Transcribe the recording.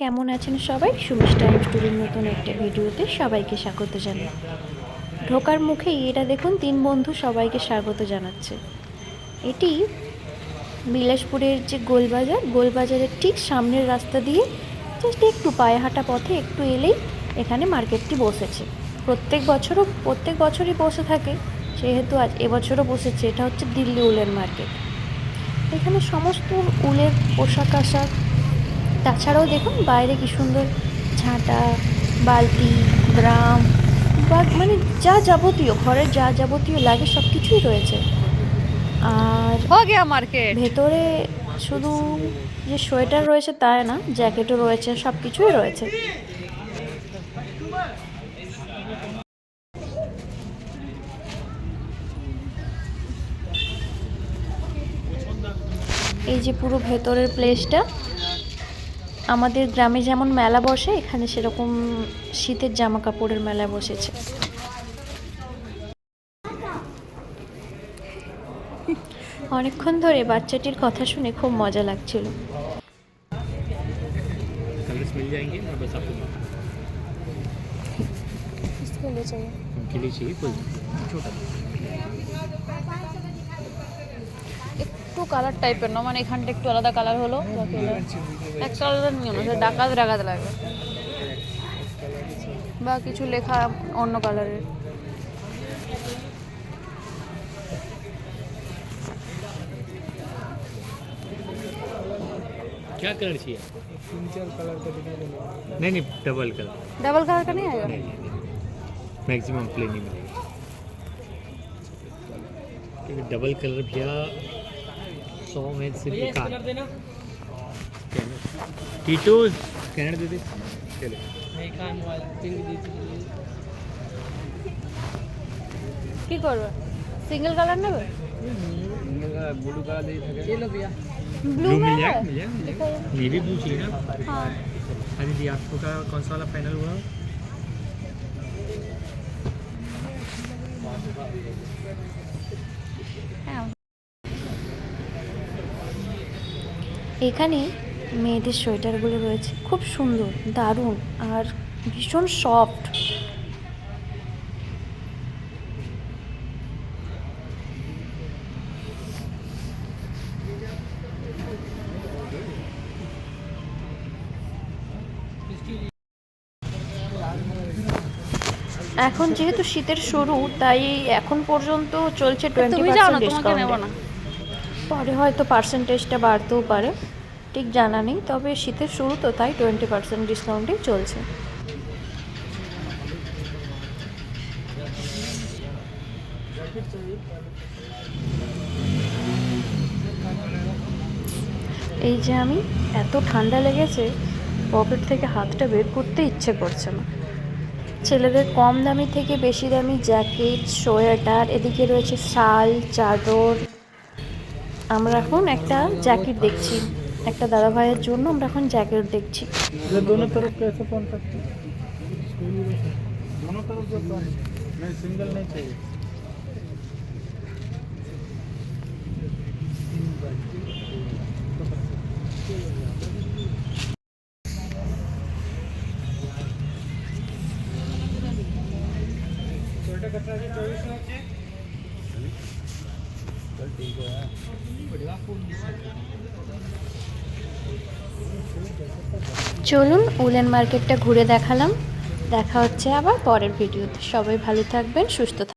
কেমন আছেন সবাই? সুমিস টাইম স্টোরির নতুন একটা ভিডিওতে সবাইকে স্বাগত জানাই। ঢোকার মুখেই এটা দেখুন, তিন বন্ধু সবাইকে স্বাগত জানাচ্ছে। এটি বিলাসপুরের যে গোলবাজার, গোলবাজারের ঠিক সামনের রাস্তা দিয়ে জাস্ট একটু পায়ে হাঁটা পথে একটু এলেই এখানে মার্কেটটি বসেছে। প্রত্যেক বছরও, প্রত্যেক বছরই বসে থাকে সেহেতু আজ এবছরও বসেছে, এটা হচ্ছে দিল্লি উলের মার্কেট। এখানে সমস্ত উলের পোশাক আশাক তাছাড়াও দেখুন বাইরে কি সুন্দর ঝাঁটা বালতি ড্রাম বা মানে যা যাবতীয় ঘরের যা যাবতীয় লাগে সব কিছুই রয়েছে। আর মার্কেট। ভেতরে শুধু যে সোয়েটার রয়েছে তাই না জ্যাকেটও রয়েছে সব কিছুই রয়েছে। এই যে পুরো ভেতরের প্লেসটা আমাদের গ্রামে যেমন মেলা বসে এখানে সেরকম শীতের জামা কাপড়ের মেলা বসেছে অনেকক্ষণ ধরে বাচ্চাটির কথা শুনে খুব মজা লাগছিল कलर्स मिल जाएंगे मैं बस आपको उनके लिए चाहिए कोई छोटा একটু কালার টাইপের না মানে এখানটা একটু আলাদা কালার হলো বাকি হলো এক কালার নিও না সেটা ডাকাত ডাকাত লাগবে বা কিছু লেখা অন্য কালারের क्या कलर चाहिए तीन चार कलर का नहीं नहीं डबल कलर डबल कलर का नहीं आएगा नहीं नहीं मैक्सिमम प्लेन ही मिलेगा क्योंकि डबल कलर भैया सौ में सिर्फ एक आधा। स्कैनर टीटू स्कैनर दे दे चलो কি করবে সিঙ্গেল কালার নেবে ब्लू कलर दे ব্লू मिल में जाएगा है मिल जाएगा मिल जाएगा नेवी ब्लू चाहिए ना हाँ हाँ दीदी आपको का कौन सा वाला फाइनल हुआ এখানে মেয়েদের সোয়েটারগুলো রয়েছে। খুব সুন্দর দারুণ আর ভীষণ সফট। এখন যেহেতু শীতের শুরু তাই এখন পর্যন্ত চলছে টোয়েন্টি পার্সেন্ট না। পরে হয়তো পার্সেন্টেজটা বাড়তেও পারে, ঠিক জানা নেই, তবে শীতের শুরু তো তাই টোয়েন্টি পার্সেন্ট ডিসকাউন্টেই চলছে। এই যে আমি, এত ঠান্ডা লেগেছে, পকেট থেকে হাতটা বের করতে ইচ্ছে করছে না। ছেলেদের কম দামি থেকে বেশি দামি জ্যাকেট সোয়েটার, এদিকে রয়েছে শাল, চাদর আমরা এখন একটা জ্যাকেট দেখছি একটা দাদা ভাইয়ের জন্য আমরা এখন জ্যাকেট দেখছি दोनों तरफ कैसे চলুন উলেন মার্কেটটা ঘুরে দেখালাম। দেখা হচ্ছে আবার পরের ভিডিওতে। সবাই ভালো থাকবেন সুস্থ